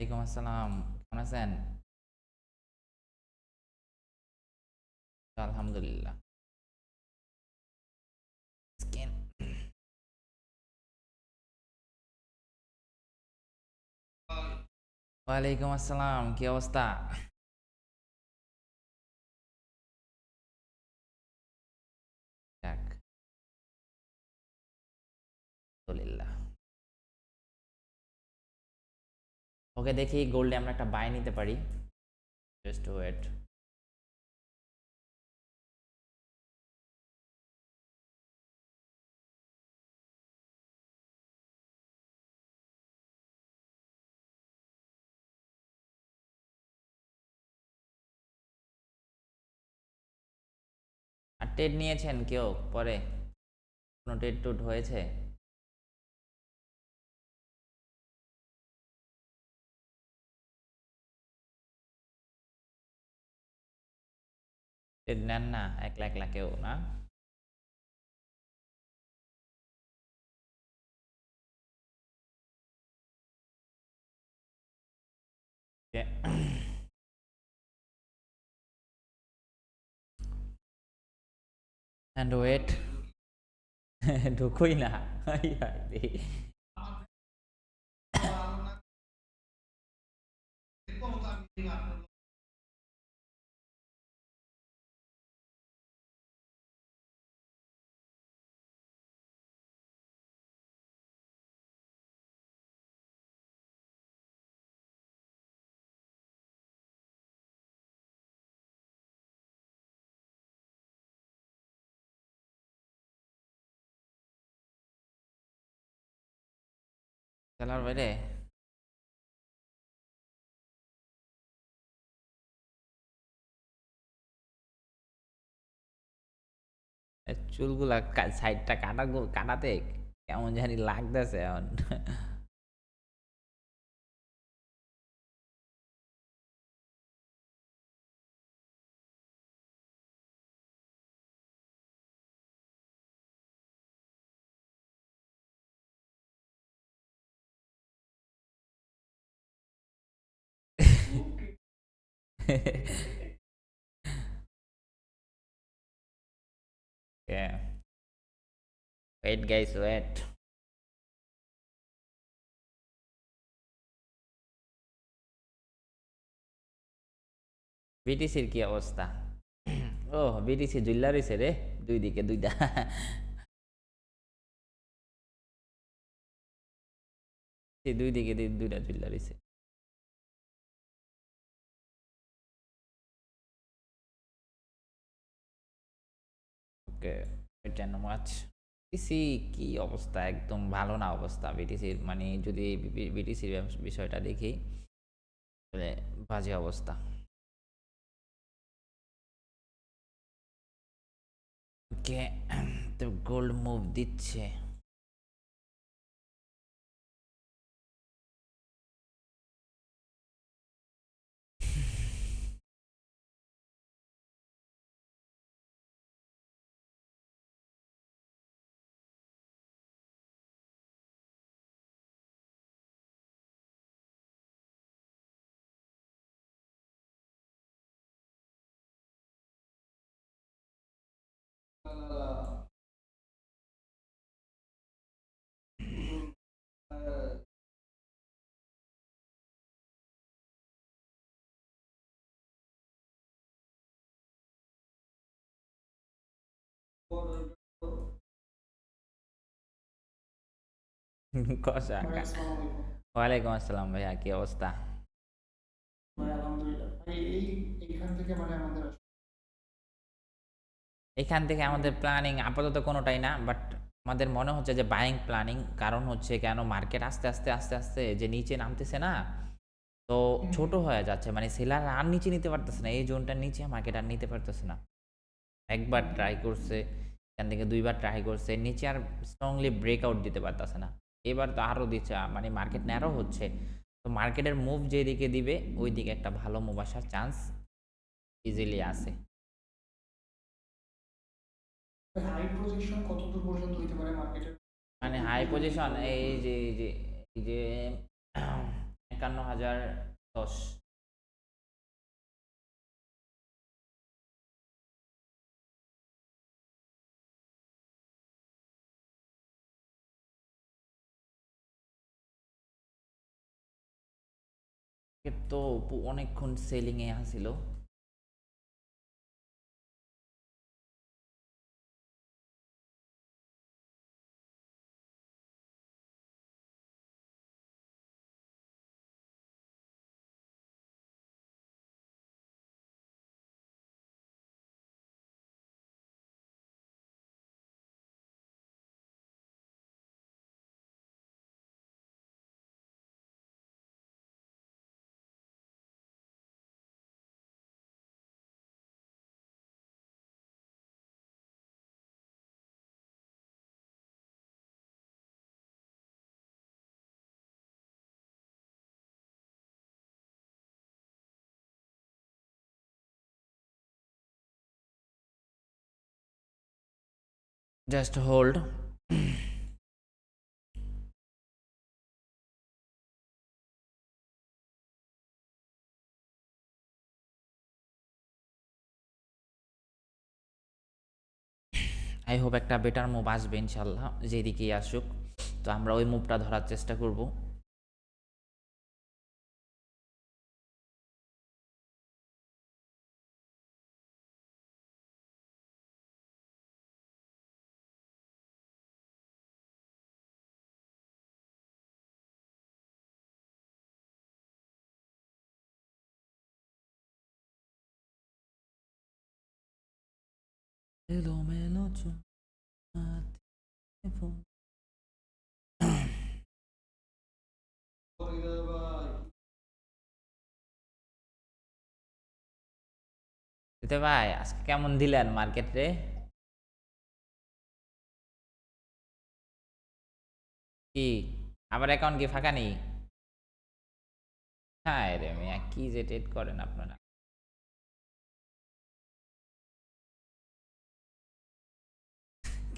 ওয়ালাইকুম আসসালাম কেমন আছেন? আলহামদুলিল্লাহ। ওয়ালাইকুম আসসালাম কি অবস্থা? ওকে দেখি গোল্ডে আমরা একটা বাই নিতে পারি। জাস্ট ওয়েট টেট নিয়েছেন কেউ? পরে? কোনো টেট টুট হয়েছে? টেট নেন না একলা একলা কেউ না Okay. and wait ঢুকুই না হাই খেলার বাইরে? চুলগুলা সাইডটা কাটা কাটাতে কেমন জানি লাগতেছে এখন। yeah. Wait, guys, wait. বিটিসির কি অবস্থা? ও বিটিসি জুল্লা রয়েছে রে। দুই দিকে, দুইটা। দুই দিকে, দুইটা জুল্লা রয়েছে। ওকে টেন মাছ বিটিসি কি অবস্থা? একদম ভালো না অবস্থা। বিটিসির মানে যদি বিটিসির বিষয়টা দেখি, তাহলে বাজে অবস্থা। ওকে তো গোল্ড মুভ দিচ্ছে। কষা ওয়ালাইকুম আসসালাম ভাইয়া কি অবস্থা মানে এখান থেকে আমাদের প্ল্যানিং আপাতত কোনোটাই না বাট আমাদের মনে হচ্ছে যে বাইং প্ল্যানিং কারণ হচ্ছে কেন মার্কেট আস্তে আস্তে আস্তে আস্তে যে নিচে নামতেছে না তো ছোট হয়ে যাচ্ছে মানে সেলার আর নিচে নিতে পারতেছে না এই জোনটার নিচে মার্কেট আর নিতে পারতেছে না একবার ট্রাই করছে এখান থেকে দুইবার ট্রাই করছে নিচে আর স্ট্রংলি ব্রেকআউট দিতে পারতেছে না এবার তো আরও দিচ্ছে মানে মার্কেট ন্যারো হচ্ছে। তো মার্কেটের মুভ যেদিকে দিবে ওই দিকে একটা ভালো মুভ আসার চান্স ইজিলি আছে। মানে হাই পজিশন এই যে এই যে এই যে একান্ন হাজার দশ। তো অনেকক্ষণ সেলিংয়ে আসিল। Just hold. আই হোপ একটা বেটার মুভ আসবে, ইনশাল্লাহ, যেদিকেই আসুক। তো আমরা ওই মুভটা ধরার চেষ্টা করব। ভাই আজকে কেমন দিলেন মার্কেট রে কি আবার অ্যাকাউন্ট কি ফাঁকা নেই হ্যাঁ রে মিয়া কি যে ট্রেড করেন আপনারা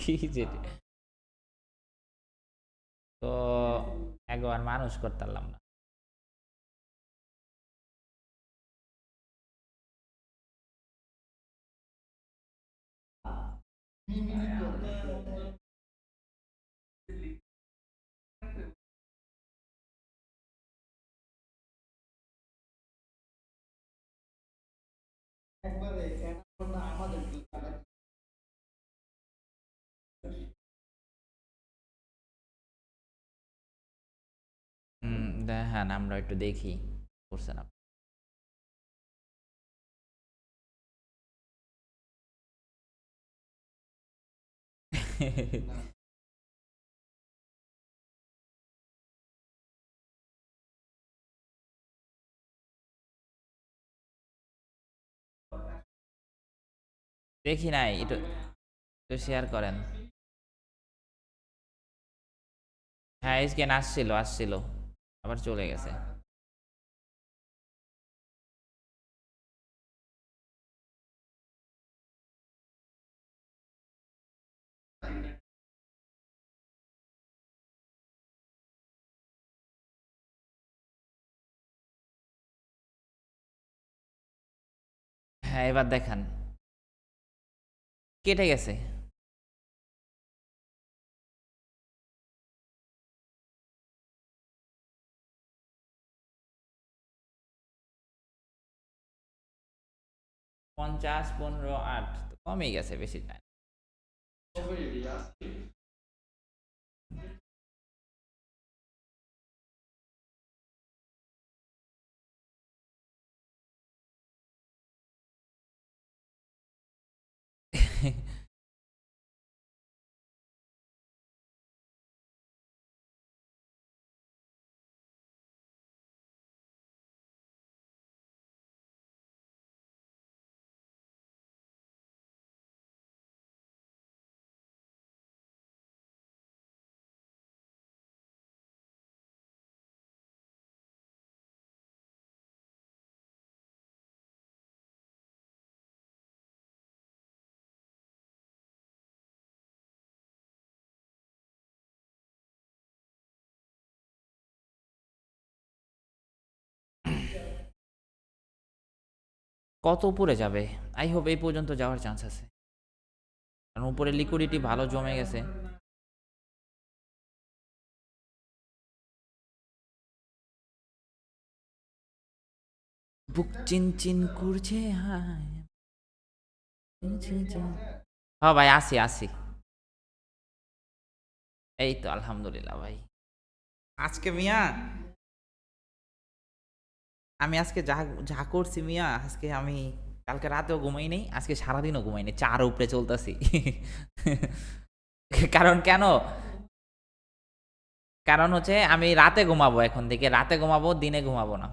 কি যে তো একবার মানুষ করতে না। একবারে আমাদের হ্যাঁ আমরা একটু দেখি। করছেন আপনি? দেখি নাই, একটু একটু শেয়ার করেন। হ্যাঁ স্ক্যান আসছিল আসছিল। আবার চলে গেছে। হ্যাঁ এবার দেখান। কেটে গেছে। পঞ্চাশ পনেরো আট কমে গেছে বেশি যায় Yeah. কত উপরে যাবে? আই হোপ এই পর্যন্ত যাওয়ার চান্স আছে। কারণ উপরে লিকুইডিটি ভালো জমে গেছে। বুক চিন চিন করছে হায় ভাই, আসি আসি। এই তো আলহামদুলিল্লাহ ভাই। আজকে মিয়া আমি আজকে যা যা করছি মিয়া, আজকে আমি কালকে রাতেও ঘুমাই নেই, আজকে সারাদিনও ঘুমাই নেই, চার উপরে চলতেছি। কারণ কেন? কারণ হচ্ছে আমি রাতে ঘুমাবো এখন থেকে, রাতে ঘুমাবো, দিনে ঘুমাবো না।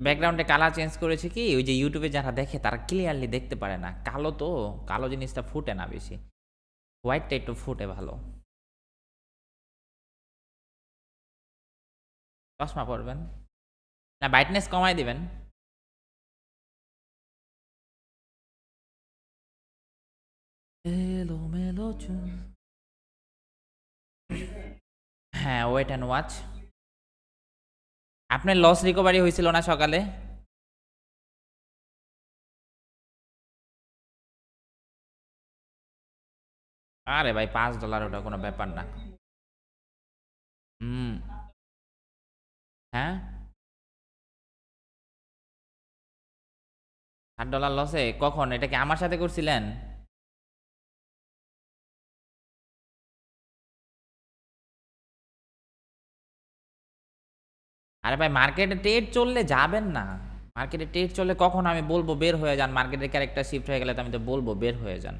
ব্যাকগ্রাউন্ডে কালার চেঞ্জ করেছে কি? ওই যে ইউটিউবে যারা দেখে, তারা ক্লিয়ারলি দেখতে পারে না। কালো তো, কালো জিনিসটা ফুটে না বেশি। হোয়াইটটা একটু ফুটে ভালো। চশমা পরবেন। না ব্রাইটনেস কমাই দিবেন। হ্যাঁ ওয়েট অ্যান্ড ওয়াচ আপনার লস রিকভারি হয়েছিল না সকালে? আরে ভাই, পাঁচ ডলার ওটা কোনো ব্যাপার না। হুম। হ্যাঁ? ষাট ডলার লসে কখন? এটা কি আমার সাথে করছিলেন? আরে ভাই মার্কেটে ট্রেড চললে যাবেন না। মার্কেটে ট্রেড চললে কখন আমি বলব বের হয়ে যান। মার্কেটের ক্যারেক্টার শিফট হয়ে গেলে তো আমি তো বলব বের হয়ে যান।